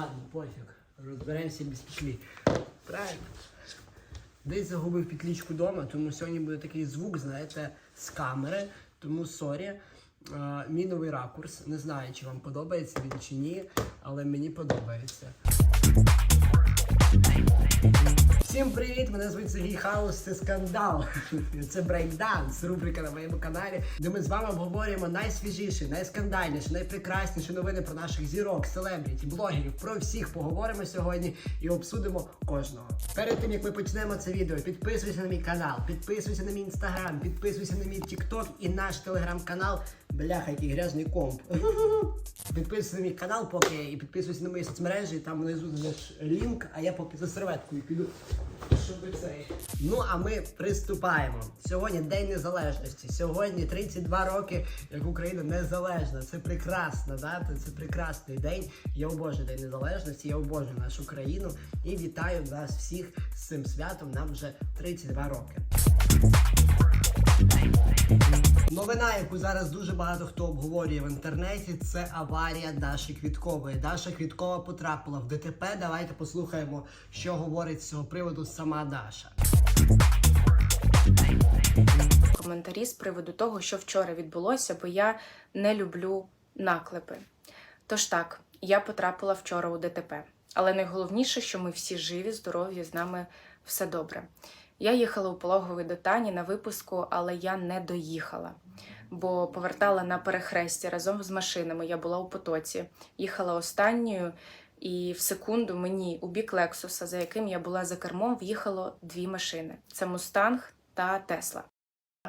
Ладно, пофіг. Розберемося без петлі. Правильно. Десь загубив петлічку вдома, тому сьогодні буде такий звук, знаєте, з камери. Тому сорі. Міновий ракурс. Не знаю, чи вам подобається він чи ні, але мені подобається. Всім привіт! Мене звуть Сергій Хаус, це скандал. Це брейкданс, рубрика на моєму каналі, де ми з вами обговорюємо найсвіжіші, найскандальніші, найпрекрасніші новини про наших зірок, селебріті, блогерів. Про всіх поговоримо сьогодні і обсудимо кожного. Перед тим як ми почнемо це відео, підписуйся на мій канал, підписуйся на мій інстаграм, підписуйся на мій тікток і наш телеграм-канал. Бляха, який грязний комп. Підписуйся мій канал, поки і підписуйся на мої соцмережі, там внизу знайдеш лінк, а я поки за серветкою піду. Щоб цей. Ну а ми приступаємо. Сьогодні День Незалежності. Сьогодні 32 роки, як Україна незалежна. Це прекрасна дата, це прекрасний день. Я обожнюю День Незалежності, я обожнюю нашу країну і вітаю вас всіх з цим святом. Нам вже 32 роки. Новина, яку зараз дуже багато хто обговорює в інтернеті, це аварія Даші Квіткової. Даша Квіткова потрапила в ДТП. Давайте послухаємо, що говорить з цього приводу сама Даша. коментарі з приводу того, що вчора відбулося, бо я не люблю наклепи. Тож так, я потрапила вчора у ДТП. Але найголовніше, що ми всі живі, здорові, з нами все добре. Я їхала у пологовий до Тані на випуску, але я не доїхала, бо повертала на перехресті разом з машинами. Я була у потоці, їхала останньою, і в секунду мені у бік Лексуса, за яким я була за кермом, в'їхало дві машини: це Мустанг та Тесла.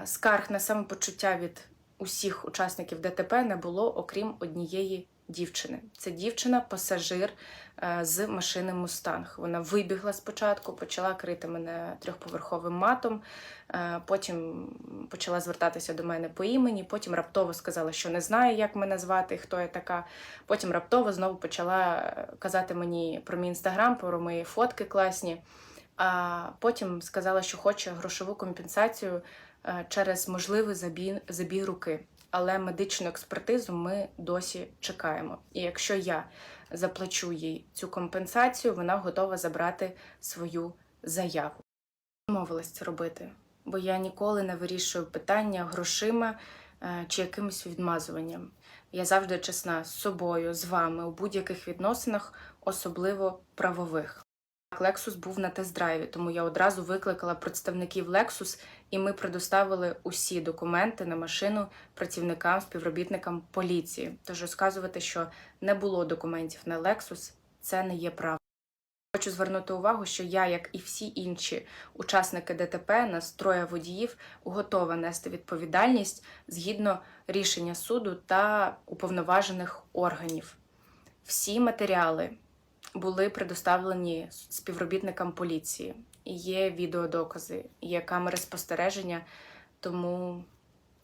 Скарг на самопочуття від усіх учасників ДТП не було, окрім однієї дівчини. Це дівчина-пасажир е, з машини Мустанг. Вона вибігла спочатку, почала крити мене трьохповерховим матом, е, потім почала звертатися до мене по імені, потім раптово сказала, що не знає, як мене звати, хто я така. Потім раптово знову почала е, казати мені про мій інстаграм, про мої фотки класні. А потім сказала, що хоче грошову компенсацію через можливий забій, забій руки. Але медичну експертизу ми досі чекаємо. І якщо я заплачу їй цю компенсацію, вона готова забрати свою заяву. Мовилась це робити, бо я ніколи не вирішую питання грошима е, чи якимось відмазуванням. Я завжди чесна з собою, з вами у будь-яких відносинах, особливо правових. Lexus був на тест-драйві, тому я одразу викликала представників Lexus, і ми предоставили усі документи на машину працівникам, співробітникам поліції. Тож розказувати, що не було документів на Lexus, це не є правда. Хочу звернути увагу, що я, як і всі інші учасники ДТП, нас троє водіїв, готова нести відповідальність згідно рішення суду та уповноважених органів. Всі матеріали були предоставлені співробітникам поліції. Є відеодокази, є камери спостереження, тому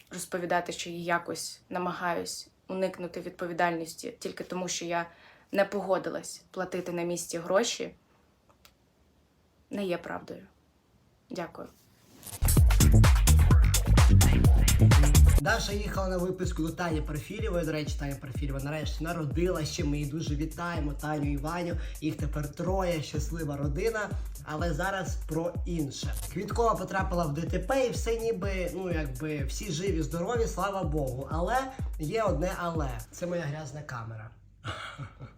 розповідати, що я якось намагаюсь уникнути відповідальності тільки тому, що я не погодилась платити на місці гроші, не є правдою. Дякую. Даша їхала на виписку до Тані Перфілєвої. До речі, Таня Перфілєва нарешті народила ще. Ми її дуже вітаємо. Таню і Ваню. Їх тепер троє, щаслива родина. Але зараз про інше. Квіткова потрапила в ДТП, і все ніби, ну якби всі живі, здорові, слава Богу. Але є одне але. Це моя грязна камера.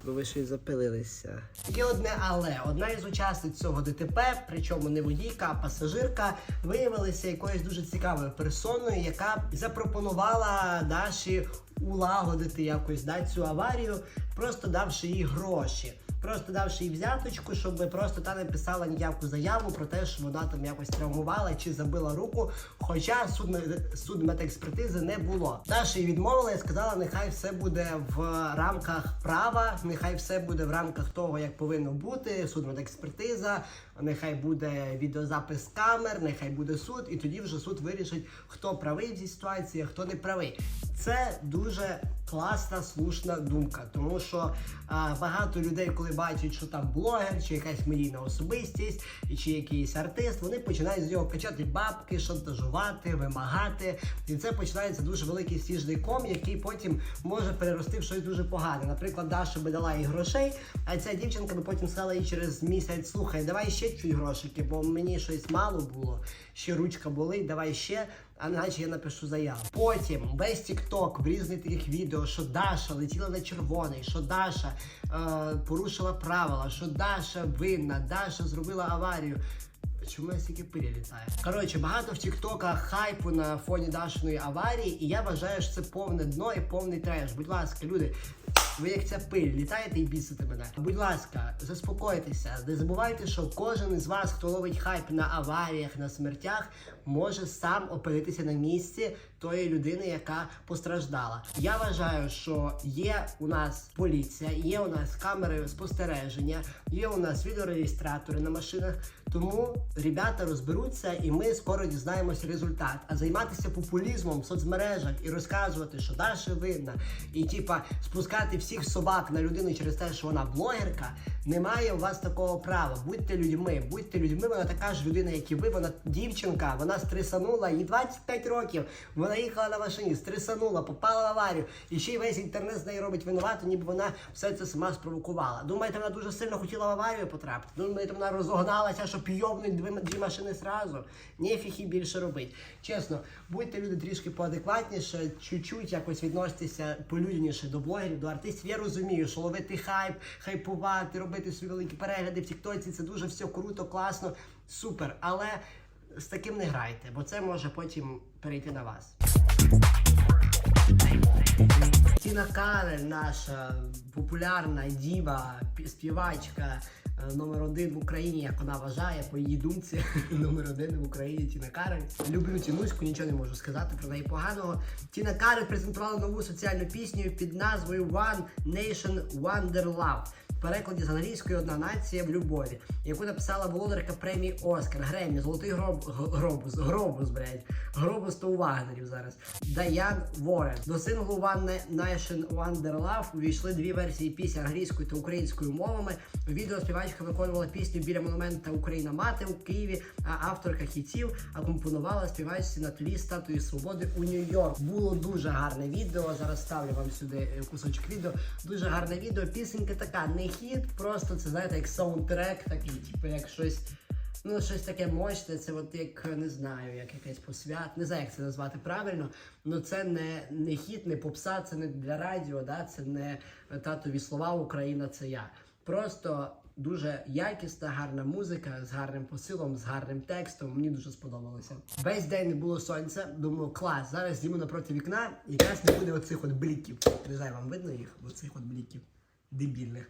Бо ви ще й запилилися. Є одне але. Одна із учасниць цього ДТП, причому не водійка, а пасажирка, виявилася якоюсь дуже цікавою персоною, яка запропонувала Даші улагодити якось да, цю аварію, просто давши їй гроші. Просто давши їй взяточку, щоб просто та не писала ніяку заяву про те, що вона там якось травмувала чи забила руку. Хоча суд, суд медекспертизи не було. Даша їй відмовила і сказала, нехай все буде в рамках права, нехай все буде в рамках того, як повинно бути. Суд медекспертиза, нехай буде відеозапис камер, нехай буде суд, і тоді вже суд вирішить, хто правий в цій ситуації, а хто не правий. Це дуже класна, слушна думка. Тому що а, багато людей, коли бачать, що там блогер, чи якась медійна особистість, чи якийсь артист, вони починають з нього качати бабки, шантажувати, вимагати. І це починається дуже великий сніжний ком, який потім може перерости в щось дуже погане. Наприклад, Даша би дала їй грошей, а ця дівчинка би потім сказала їй через місяць: слухай, давай ще чуть грошики, бо мені щось мало було, ще ручка болить, давай ще. А наче я напишу заяву. Потім весь TikTok в різних таких відео, що Даша летіла на червоний, що Даша е, порушила правила, що Даша винна, Даша зробила аварію. Чому я стільки пилі літає? Коротше, багато в Тіктоках хайпу на фоні Дашиної аварії, і я вважаю, що це повне дно і повний треш. Будь ласка, люди, ви як ця пиль, літаєте і бісите мене. Будь ласка, заспокойтеся, не забувайте, що кожен із вас, хто ловить хайп на аваріях, на смертях, може сам опинитися на місці тої людини, яка постраждала. Я вважаю, що є у нас поліція, є у нас камери спостереження, є у нас відеореєстратори на машинах. Тому ребята розберуться, і ми скоро дізнаємося результат. А займатися популізмом в соцмережах і розказувати, що Даша винна, і типа спускати всіх собак на людину через те, що вона блогерка, немає у вас такого права. Будьте людьми, будьте людьми. Вона така ж людина, як і ви. Вона дівчинка, вона стресанула, їй 25 років. Вона їхала на машині, стресанула, попала в аварію. І ще й весь інтернет з нею робить винувату, ніби вона все це сама спровокувала. Думаєте, вона дуже сильно хотіла в аварію потрапити? Думаєте, вона розогналася, щоб йобнуть дві, дві машини зразу? Нефіг і більше робить. Чесно, будьте люди трішки поадекватніше, чуть-чуть якось відноситися полюдніше до блогерів, до артистів. Я розумію, що ловити хайп, хайпувати, робити свої великі перегляди в Тіктоці, це дуже все круто, класно, супер. Але з таким не грайте, бо це може потім перейти на вас. Тіна Карель, наша популярна діва, співачка номер один в Україні, як вона вважає, по її думці, номер один в Україні Тіна Карель. Люблю Тінуську, нічого не можу сказати про неї поганого. Тіна Карель презентувала нову соціальну пісню під назвою One Nation Wonder Love. Перекладі з англійської одна нація в любові, яку написала володарка премії Оскар, Гремі, Золотий гроб, гробус, гробус, блядь, гробус то у Вагнерів зараз. Даян Ворен. До синглу One Nation Wonder Love увійшли дві версії пісні англійською та українською мовами. Відео співачка виконувала пісню біля монумента Україна Мати у Києві, а авторка хітів акомпонувала співачці на тлі статуї свободи у Нью-Йорк. Було дуже гарне відео. Зараз ставлю вам сюди кусочок відео. Дуже гарне відео. Пісенька така, не хіт, просто це знаєте, як саундтрек такий, типу як щось. Ну, щось таке мощне, це от як не знаю, як якийсь посвят, не знаю, як це назвати правильно. Ну це не, не хіт, не попса, це не для радіо, да? це не татові слова Україна, це я. Просто дуже якісна, гарна музика з гарним посилом, з гарним текстом. Мені дуже сподобалося. Весь день не було сонця. Думаю, клас. Зараз зніму напроти вікна, якраз не буде оцих от бліків. Не знаю, вам видно їх? Оцих от бліків дебільних.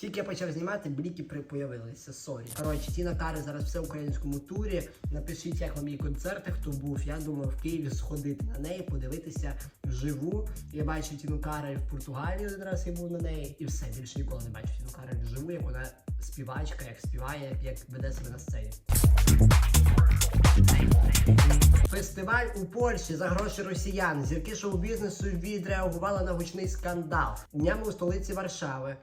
Тільки я почав знімати, бліки появилися. Сорі. Коротше, Тіна Кари зараз все в українському турі. Напишіть, як вам її концерти, хто був. Я думаю, в Києві сходити на неї, подивитися вживу. Я бачив Тіну Кари в Португалії один раз я був на неї, і все більше ніколи не бачив Тіну Кари вживу, як вона співачка, як співає, як веде себе на сцені. Фестиваль у Польщі за гроші росіян. Зірки шоу-бізнесу відреагували на гучний скандал. Днями у столиці Варшави.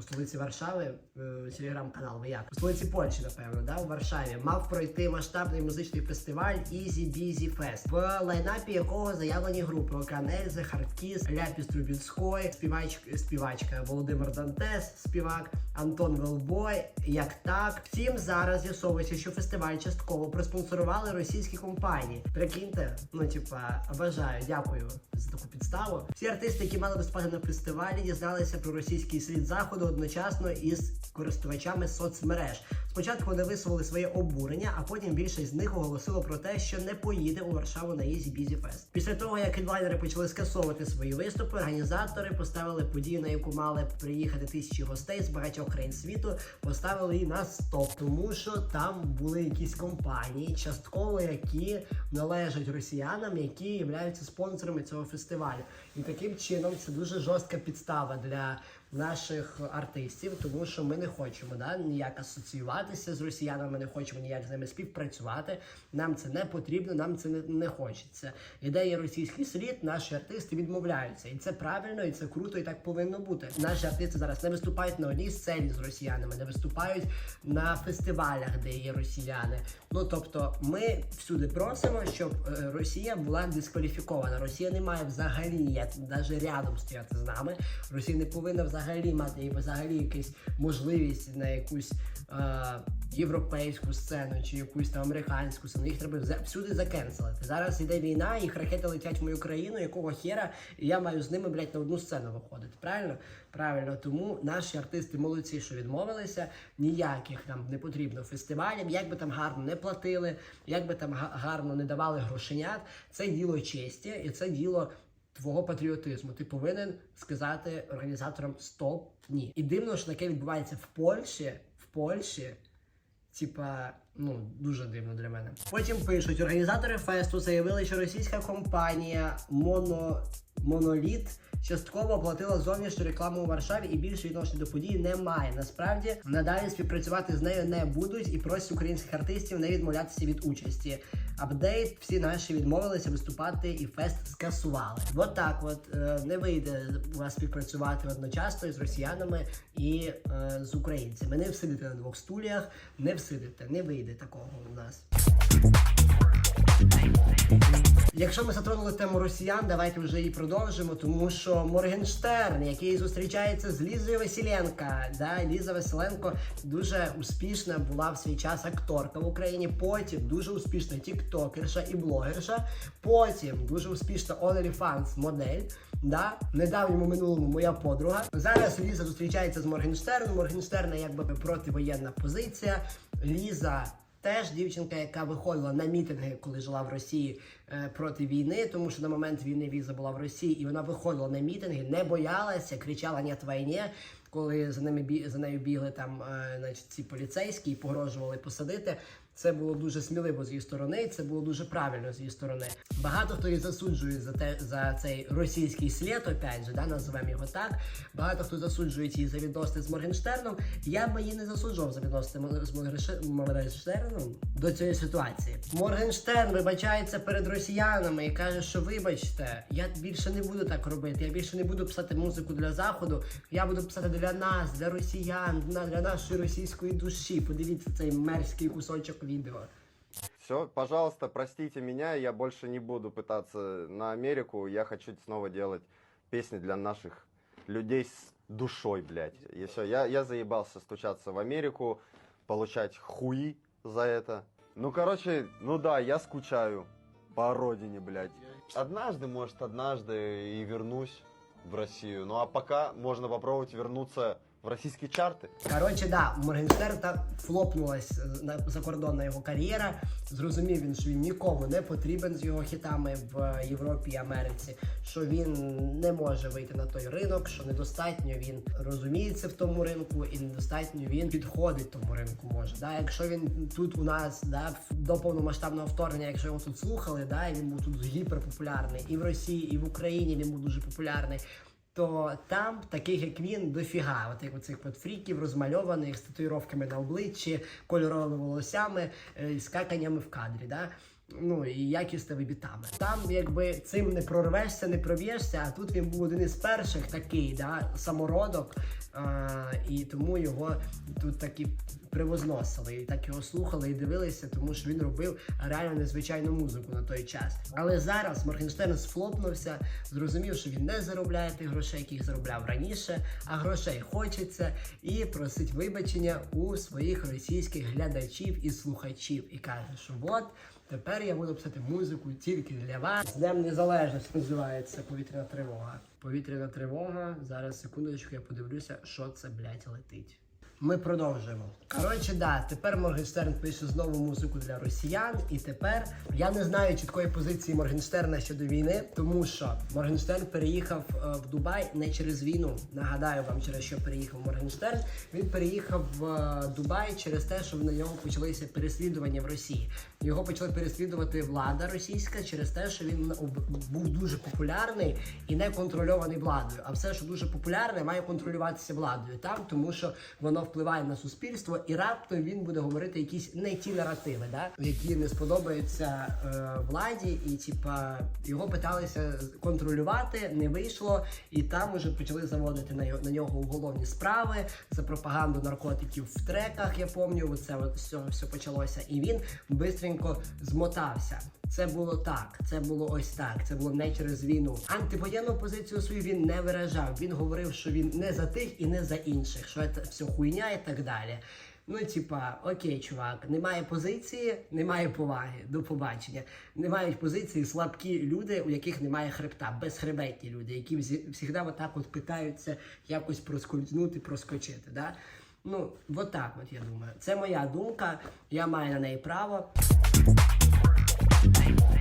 У столиці Варшави е, телеграм-канал, ви? У столиці Польщі, напевно, да, у Варшаві мав пройти масштабний музичний фестиваль Easy Busy Fest, в лайнапі якого заявлені групи Оканельзе, Хардкіс, Ляпіс Трубінської, співачка, співачка Володимир Дантес, співак Антон Велбой. Як так? Втім, зараз з'ясовується, що фестиваль частково проспонсорували російські компанії. Прикиньте, ну типа, бажаю, дякую за таку підставу. Всі артисти, які мали виступати на фестивалі, дізналися про російський слід заходу одночасно із користувачами соцмереж. Спочатку вони висловили своє обурення, а потім більшість з них оголосило про те, що не поїде у Варшаву на Easy Busy Fest. Після того, як хедлайнери почали скасовувати свої виступи, організатори поставили подію, на яку мали приїхати тисячі гостей з багатьох країн світу, поставили її на стоп, тому що там були якісь компанії, частково які належать росіянам, які являються спонсорами цього фестивалю. І таким чином це дуже жорстка підстава для наших артистів, тому що ми не хочемо да, ніяк асоціюватися з росіянами, не хочемо ніяк з ними співпрацювати. Нам це не потрібно, нам це не, не хочеться. Ідея російський слід, наші артисти відмовляються, і це правильно, і це круто, і так повинно бути. Наші артисти зараз не виступають на одній сцені з росіянами, не виступають на фестивалях, де є росіяни. Ну тобто, ми всюди просимо, щоб е, Росія була дискваліфікована. Росія не має взагалі ніяк навіть рядом стояти з нами. Росія не повинна взагалі мати і взагалі якусь можливість на якусь е, європейську сцену чи якусь там американську сцену. Їх треба всюди закенселити. Зараз іде війна, їх ракети летять в мою країну, якого хера, і я маю з ними, блядь, на одну сцену виходити. Правильно? Правильно, тому наші артисти молодці, що відмовилися. Ніяких нам не потрібно фестивалів, як би там гарно не платили, як би там гарно не давали грошенят. Це діло честі і це діло твого патріотизму. Ти повинен сказати організаторам стоп, ні. І дивно, що таке відбувається в Польщі. В Польщі. Типа, ну дуже дивно для мене. Потім пишуть: організатори фесту заявили, що російська компанія Моно... Моноліт частково оплатила зовнішню рекламу у Варшаві і більше відношення до події немає. Насправді надалі співпрацювати з нею не будуть і просять українських артистів не відмовлятися від участі. Апдейт, всі наші відмовилися виступати і фест скасували. От так, от е, не вийде у вас співпрацювати одночасно із росіянами і е, з українцями. Не всидите на двох стульях, не всидите, не вийде такого у нас. Якщо ми затронули тему росіян, давайте вже її продовжимо, тому що Моргенштерн, який зустрічається з Лізою Василенко, да, Ліза Василенко дуже успішна була в свій час акторка в Україні. Потім дуже успішна тіктокерша і блогерша. Потім дуже успішна OnlyFans модель. Да, недавньому минулому моя подруга. Зараз Ліза зустрічається з Моргенштерном. Моргенштерна якби противоєнна позиція. Ліза Теж дівчинка, яка виходила на мітинги, коли жила в Росії е, проти війни, тому що на момент війни віза була в Росії, і вона виходила на мітинги, не боялася, кричала «Нет війні», коли за ними бі... за нею бігли там, е, значить, ці поліцейські і погрожували посадити. Це було дуже сміливо з її сторони, це було дуже правильно з її сторони. Багато хто її засуджує за те за цей російський слід, опять же, да, називаємо його так. Багато хто засуджує її за відносини з Моргенштерном. Я би її не засуджував за відносини з Моргенштерном до цієї ситуації. Моргенштерн вибачається перед росіянами і каже, що вибачте, я більше не буду так робити. Я більше не буду писати музику для заходу. Я буду писати для нас, для росіян, для нашої російської душі. Подивіться цей мерзкий кусочок відео. Все, пожалуйста, простите меня, я больше не буду пытаться на Америку. Я хочу снова делать песни для наших людей с душой, блядь. И все, я, я заебался стучаться в Америку, получать хуи за это. Ну, короче, ну да, я скучаю по родине, блядь. Однажды, может, однажды и вернусь в Россию. Ну, а пока можно попробовать вернуться в российские чарты. Коротше, да, у Моргенштерна флопнулась е, на закордонна його кар'єра. Зрозумів він, що він нікому не потрібен з його хітами в Європі і Америці, що він не може вийти на той ринок, що недостатньо він розуміється в тому ринку, і недостатньо він підходить тому ринку. Може, да, якщо він тут у нас да до повномасштабного вторгнення, якщо його тут слухали, да, він був тут гіперпопулярний і в Росії, і в Україні він був дуже популярний то там таких як він дофіга, от як оцих от фріків розмальованих з татуїровками на обличчі, кольоровими волосями, е, скаканнями в кадрі. Да? Ну і якісними бітами. Там якби цим не прорвешся, не проб'єшся, а тут він був один із перших такий, да, самородок, а, і тому його тут такі привозносили, і так його слухали і дивилися, тому що він робив реально незвичайну музику на той час. Але зараз Моргенштерн сфлопнувся, зрозумів, що він не заробляє тих грошей, яких заробляв раніше, а грошей хочеться, і просить вибачення у своїх російських глядачів і слухачів. І каже, що от. Тепер я буду писати музику тільки для вас. З Днем Незалежності називається повітряна тривога. Повітряна тривога. Зараз секундочку, я подивлюся, що це блядь, летить. Ми продовжуємо. Коротше, да, тепер Моргенштерн пише знову музику для росіян, і тепер я не знаю чіткої позиції Моргенштерна щодо війни, тому що Моргенштерн переїхав е, в Дубай не через війну. Нагадаю вам, через що переїхав Моргенштерн. Він переїхав в е, Дубай через те, що на нього почалися переслідування в Росії. Його почали переслідувати влада російська через те, що він був дуже популярний і не контрольований владою. А все, що дуже популярне, має контролюватися владою там, тому що воно впливає на суспільство, і раптом він буде говорити якісь не ті наративи, да? які не сподобаються е, владі, і типа його питалися контролювати, не вийшло, і там уже почали заводити на, на нього уголовні справи за пропаганду наркотиків в треках. Я пам'ятаю, от все, все почалося, і він бистренько змотався. Це було так, це було ось так. Це було не через війну. Антивоєнну позицію свою він не виражав. Він говорив, що він не за тих і не за інших, що це все хуйня і так далі. Ну, типа, окей, чувак, немає позиції, немає поваги. До побачення. Не мають позиції слабкі люди, у яких немає хребта, безхребетні люди, які завжди отак от питаються якось проскользнути, проскочити. Да? Ну, от от я думаю. Це моя думка, я маю на неї право.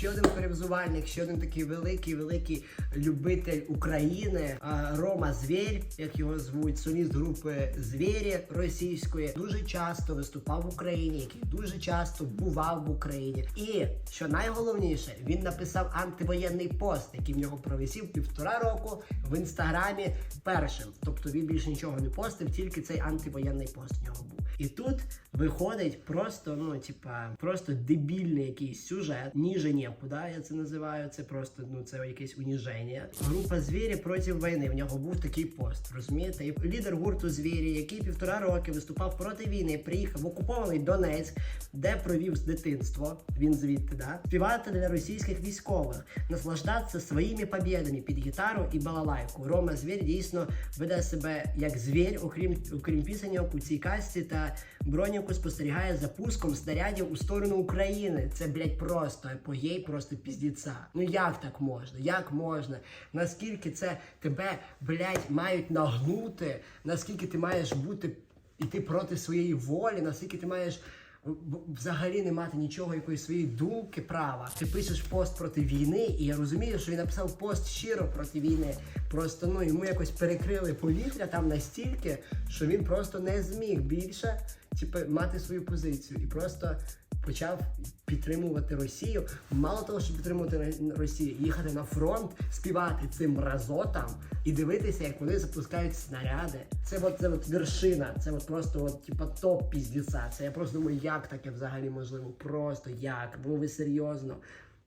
Ще один перевзувальник, ще один такий великий, великий любитель України. Рома Звєрь, як його звуть, соліст групи Звєрі російської, дуже часто виступав в Україні, який дуже часто бував в Україні. І що найголовніше, він написав антивоєнний пост, який в нього провисів півтора року в інстаграмі першим. Тобто він більше нічого не постив, тільки цей антивоєнний пост в нього був. І тут виходить просто, ну, типа, просто дебільний якийсь сюжет, нікуди, я це називаю. Це просто ну це якесь уніження. Група звірі проти війни. В нього був такий пост. Розумієте? І лідер гурту звірі, який півтора роки виступав проти війни, приїхав в окупований Донецьк, де провів з дитинства. Він звідти, да співати для російських військових, наслаждатися своїми побєдами під гітару і балалайку. Рома Звір дійсно веде себе як звір, окрім окрім пісеньок у цій касті та броніку спостерігає за пуском снарядів у сторону України. Це блять просто епогей, просто піздіця. Ну як так можна? Як можна? Наскільки це тебе блять мають нагнути? Наскільки ти маєш бути іти проти своєї волі? Наскільки ти маєш взагалі не мати нічого, якоїсь своєї думки, права. Ти пишеш пост проти війни, і я розумію, що він написав пост щиро проти війни. Просто ну йому якось перекрили повітря там настільки, що він просто не зміг більше типу, мати свою позицію і просто почав підтримувати Росію. Мало того, що підтримувати Росію, їхати на фронт, співати цим мразотам і дивитися, як вони запускають снаряди. Це от це от вершина, це от просто от, типа топ піздіця. Це я просто думаю, як таке взагалі можливо? Просто як? Ну ви серйозно?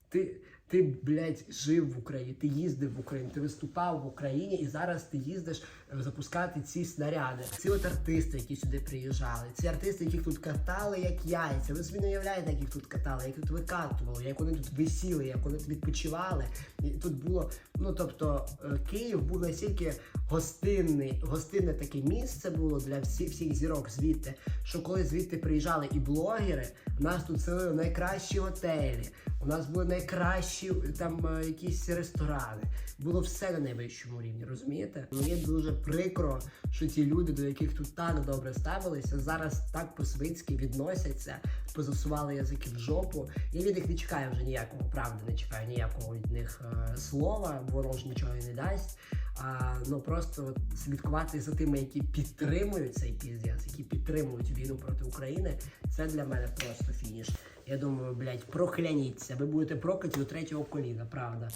Ти, ти, блядь, жив в Україні, ти їздив в Україну, ти виступав в Україні, і зараз ти їздиш запускати ці снаряди. Ці от артисти, які сюди приїжджали, ці артисти, яких тут катали як яйця. Ви собі не уявляєте, як їх тут катали, як тут викатували, як вони тут висіли, як вони тут відпочивали. І тут було, ну тобто, е, Київ був настільки гостинний, гостинне таке місце було для всіх всіх зірок звідти, що коли звідти приїжджали і блогери, нас тут селили найкращі готелі. У нас були найкращі там е, якісь ресторани. Було все на найвищому рівні, розумієте? Мені дуже прикро, що ті люди, до яких тут так добре ставилися, зараз так по-свинськи відносяться, позасували язики в жопу. Я від них не чекаю вже ніякого правди, не чекаю ніякого від них е, слова, воно ж нічого і не дасть. А, ну просто слідкувати за тими, які підтримують цей піздець, які підтримують війну проти України, це для мене просто фініш. Я думаю, блядь, прокляніться. Ви будете прокляті до третього коліна, правда.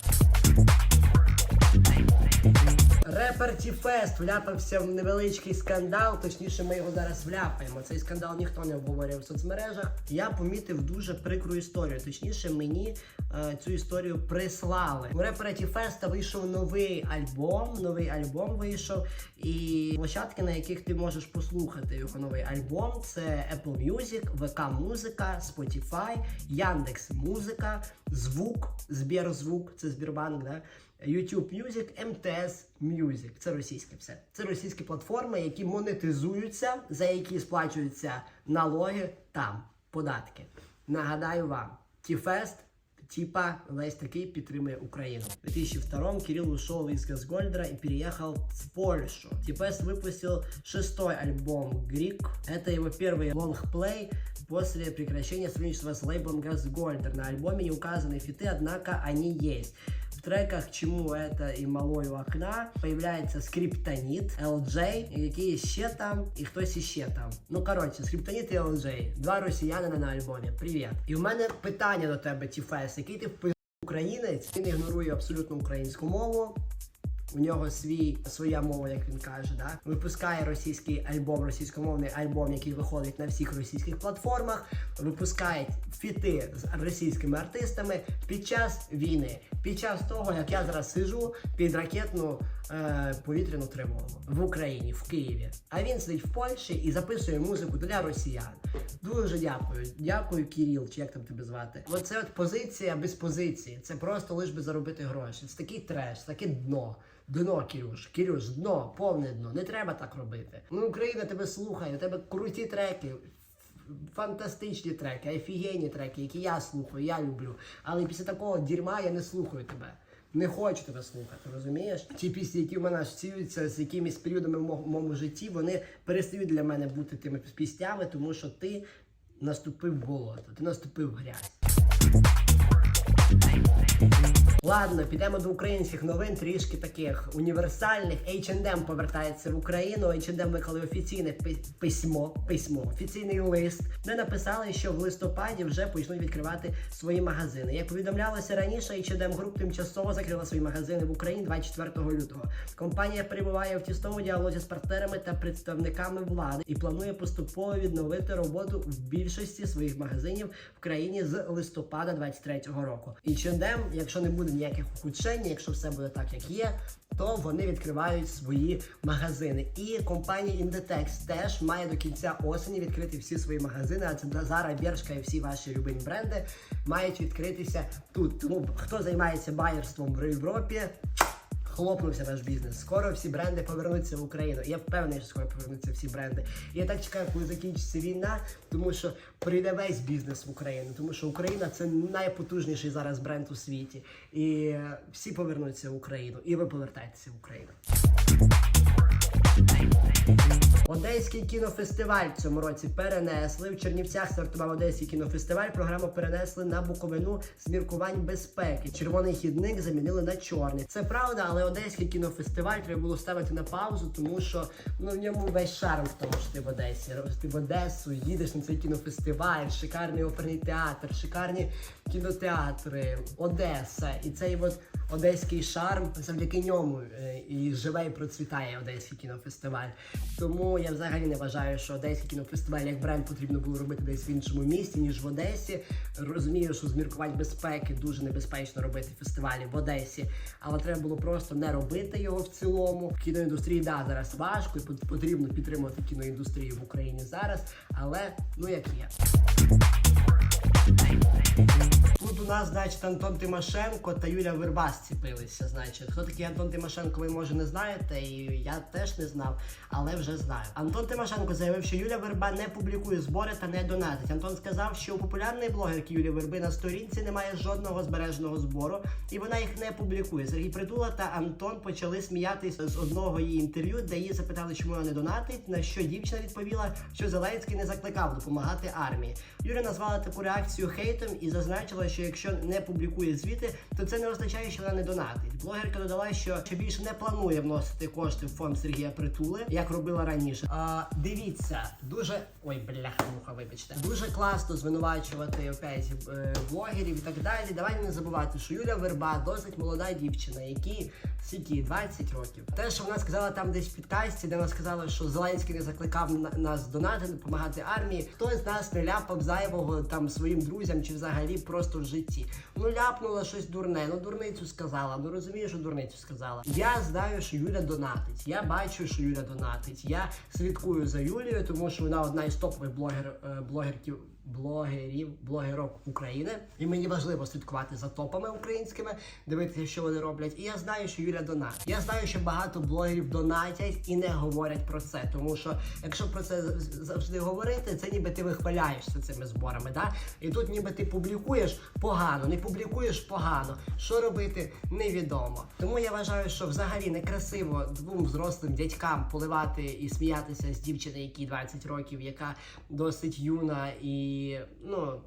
Репер Ті-Фест вляпався в невеличкий скандал, точніше, ми його зараз вляпаємо. Цей скандал ніхто не обговорює в соцмережах. Я помітив дуже прикру історію. Точніше, мені е, цю історію прислали. У репера Ті-Феста вийшов новий альбом. Новий альбом вийшов, і площадки, на яких ти можеш послухати його новий альбом, це Apple Music, VK Музика, Spotify, Яндекс Музика, Звук, Збірзвук, це Збірбанк, да? YouTube Music, MTS Music. Це російське все. Це російські платформи, які монетизуються, за які сплачуються налоги там, податки. Нагадаю вам, Ті-Фест типа весь такий підтримує Україну. В 2002 Кирилл ушел из Газгольдера и переехал в Польшу. Типес выпустил шестой альбом Грик. Это его первый лонгплей после прекращения сотрудничества с лейблом Газгольдер. На альбоме не указаны фиты, однако они есть. В треках «К чему это» і «Малой у окна» появляється скриптонит, LJ, і який ще там, і хтось іще там. Ну коротше, скриптонит і LJ. Два росіянина на альбомі. Привіт. І в мене питання до тебе, Тіфес, Який ти впис українець, він ігнорує абсолютно українську мову. У нього свій своя мова, як він каже, да випускає російський альбом, російськомовний альбом, який виходить на всіх російських платформах. Випускає фіти з російськими артистами під час війни, під час того, як я зараз сижу під ракетну е, повітряну тривогу в Україні, в Києві. А він сидить в Польщі і записує музику для росіян. Дуже дякую. Дякую, Кіріл, чи як там тебе звати. Оце от позиція без позиції. Це просто лиш би заробити гроші. Це такий треш, таке дно. Дно, Кірюш, Кірюш, дно, повне дно. Не треба так робити. Ну, Україна тебе слухає, у тебе круті треки, фантастичні треки, офігенні треки, які я слухаю, я люблю. Але після такого дерьма я не слухаю тебе. Не хочу тебе слухати, розумієш? Ті пісні, які в мене асоціюються з якимись періодами в моєму житті, вони перестають для мене бути тими піснями, тому що ти наступив болото, ти наступив грязь. Ладно, підемо до українських новин, трішки таких універсальних. H&M повертається в Україну. H&M виклали офіційне письмо, письмо, офіційний лист, де написали, що в листопаді вже почнуть відкривати свої магазини. Як повідомлялося раніше, H&M Group тимчасово закрила свої магазини в Україні 24 лютого. Компанія перебуває в тісному діалозі з партнерами та представниками влади і планує поступово відновити роботу в більшості своїх магазинів в країні з листопада 23-го року. H&M, якщо не буде ніяких ухудшень, якщо все буде так, як є, то вони відкривають свої магазини. І компанія Inditex теж має до кінця осені відкрити всі свої магазини. А це Zara, Bershka і всі ваші любимі бренди мають відкритися тут. Тому хто займається байерством в Європі, хлопнувся ваш бізнес. Скоро всі бренди повернуться в Україну. Я впевнений, що скоро повернуться всі бренди. Я так чекаю, коли закінчиться війна, тому що прийде весь бізнес в Україну, тому що Україна це найпотужніший зараз бренд у світі. І всі повернуться в Україну, і ви повертаєтеся в Україну. Одеський кінофестиваль в цьому році перенесли. В Чернівцях стартував Одеський кінофестиваль. Програму перенесли на Буковину з міркувань безпеки. Червоний хідник замінили на чорний. Це правда, але Одеський кінофестиваль треба було ставити на паузу, тому що ну в ньому весь шарм тому, що ти в Одесі. Ти в Одесу їдеш на цей кінофестиваль, шикарний оперний театр, шикарні кінотеатри, Одеса. І цей от одеський шарм завдяки ньому е, і живе і процвітає Одеський кінофестиваль. Тому я взагалі не вважаю, що Одеський кінофестиваль як бренд потрібно було робити десь в іншому місті, ніж в Одесі. Розумію, що з міркувань безпеки дуже небезпечно робити фестивалі в Одесі, але треба було просто не робити його в цілому. В кіноіндустрії да зараз важко і потрібно підтримувати кіноіндустрію в Україні зараз, але ну як є. Тут у нас, значить, Антон Тимошенко та Юля Верба зціпилися. Значить, хто такий Антон Тимошенко, ви може не знаєте, і я теж не знав, але вже знаю. Антон Тимошенко заявив, що Юля Верба не публікує збори та не донатить. Антон сказав, що у популярної блогерки Юлі Верби на сторінці немає жодного збереженого збору, і вона їх не публікує. Сергій Притула та Антон почали сміятися з одного її інтерв'ю, де її запитали, чому вона не донатить. На що дівчина відповіла, що Зеленський не закликав допомагати армії. Юля назвала таку реакцію хейтом і зазначила, що якщо не публікує звіти, то це не означає, що вона не донатить. Блогерка додала, що ще більше не планує вносити кошти в фонд Сергія Притули, як робила раніше. А, дивіться, дуже ой, бляха, муха, вибачте, дуже класно звинувачувати опять е, блогерів і так далі. Давайте не забувати, що Юля Верба досить молода дівчина, якій скільки 20 років. Те, що вона сказала там десь в підкасті, де вона сказала, що Зеленський не закликав нас донати, допомагати армії. Хтось з нас не ляпав зайвого там своїм друзям чи взагалі просто в житті. Ну ляпнула щось дурне, ну дурницю сказала. Ну розумієш, що дурницю сказала. Я знаю, що Юля донатить. Я бачу, що Юля донатить. Я слідкую за Юлією, тому що вона одна із топових блогер, е, блогерків блогерів, блогерок України. І мені важливо слідкувати за топами українськими, дивитися, що вони роблять. І я знаю, що Юля донат. Я знаю, що багато блогерів донатять і не говорять про це. Тому що якщо про це завжди говорити, це ніби ти вихваляєшся цими зборами. Да? І тут ніби ти публікуєш погано, не публікуєш погано. Що робити, невідомо. Тому я вважаю, що взагалі некрасиво двом взрослим дядькам поливати і сміятися з дівчини, якій 20 років, яка досить юна і ну.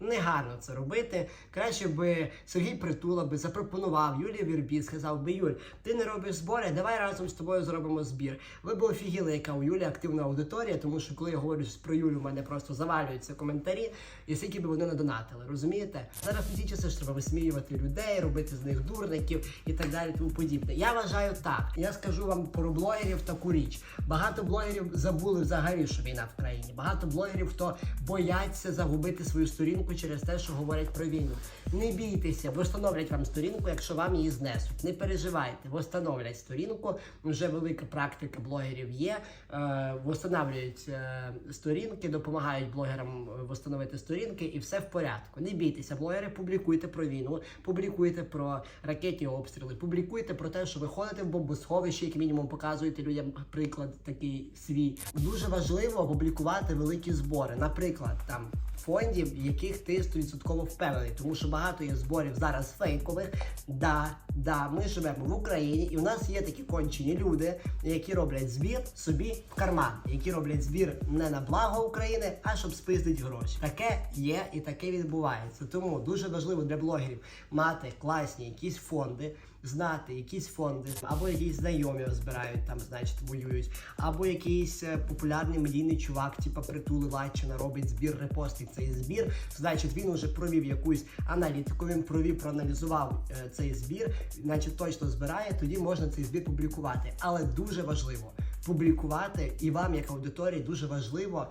Негарно це робити. Краще би Сергій Притула би запропонував Юлії Вірбі, сказав би Юль, ти не робиш збори, давай разом з тобою зробимо збір. Ви б офігіли, яка у Юлі активна аудиторія, тому що коли я говорю про Юлю, в мене просто завалюються коментарі, і скільки би вони не донатили, розумієте? Зараз ті часи, що треба висміювати людей, робити з них дурників і так далі, тому подібне. Я вважаю так. Я скажу вам про блогерів таку річ. Багато блогерів забули взагалі, що війна в країні. Багато блогерів, хто бояться загубити свою сторінку через те, що говорять про війну. Не бійтеся, встановлять вам сторінку, якщо вам її знесуть. Не переживайте, встановлять сторінку. Вже велика практика блогерів є. Е, встановлюють е, сторінки, допомагають блогерам е, встановити сторінки, і все в порядку. Не бійтеся, блогери, публікуйте про війну, публікуйте про ракетні обстріли, публікуйте про те, що ви ходите в бомбосховище, як мінімум показуєте людям приклад такий свій. Дуже важливо публікувати великі збори. Наприклад, там фондів, в яких ти 100% впевнений, тому що багато є зборів зараз фейкових. Да, да, ми живемо в Україні, і у нас є такі кончені люди, які роблять збір собі в карман, які роблять збір не на благо України, а щоб спиздити гроші. Таке є і таке відбувається. Тому дуже важливо для блогерів мати класні якісь фонди. Знати якісь фонди, або якісь знайомі збирають там, значить, воюють, або якийсь е, популярний медійний чувак, типа притули Лачина, робить збір, репостить цей збір. Значить, він уже провів якусь аналітику, він провів, проаналізував е, цей збір, значить точно збирає. Тоді можна цей збір публікувати. Але дуже важливо публікувати, і вам, як аудиторії, дуже важливо.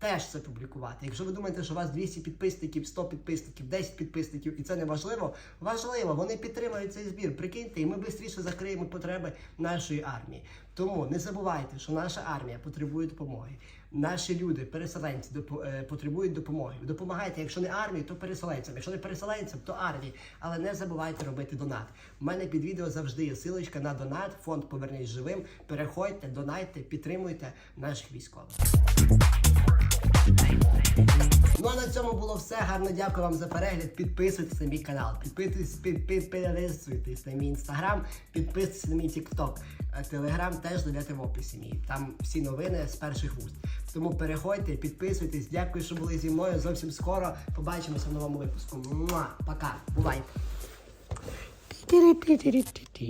Теж це публікувати. Якщо ви думаєте, що у вас 200 підписників, 100 підписників, 10 підписників, і це не важливо, важливо, вони підтримують цей збір. Прикиньте, і ми швидше закриємо потреби нашої армії. Тому не забувайте, що наша армія потребує допомоги. Наші люди, переселенці, допо- е, потребують допомоги. Допомагайте, якщо не армії, то переселенцям. Якщо не переселенцям, то армії. Але не забувайте робити донат. У мене під відео завжди є силочка на донат. Фонд Повернись живим. Переходьте, донайте, підтримуйте наших військових. Ну а на цьому було все. Гарно дякую вам за перегляд. Підписуйтесь на мій канал, підписуйтесь, під, під, підписуйтесь на мій інстаграм, підписуйтесь на мій тікток. Телеграм теж знайдете в описі мій. Там всі новини з перших вуст. Тому переходьте, підписуйтесь. Дякую, що були зі мною. Зовсім скоро побачимося в новому випуску. Муа, пока, бувайте.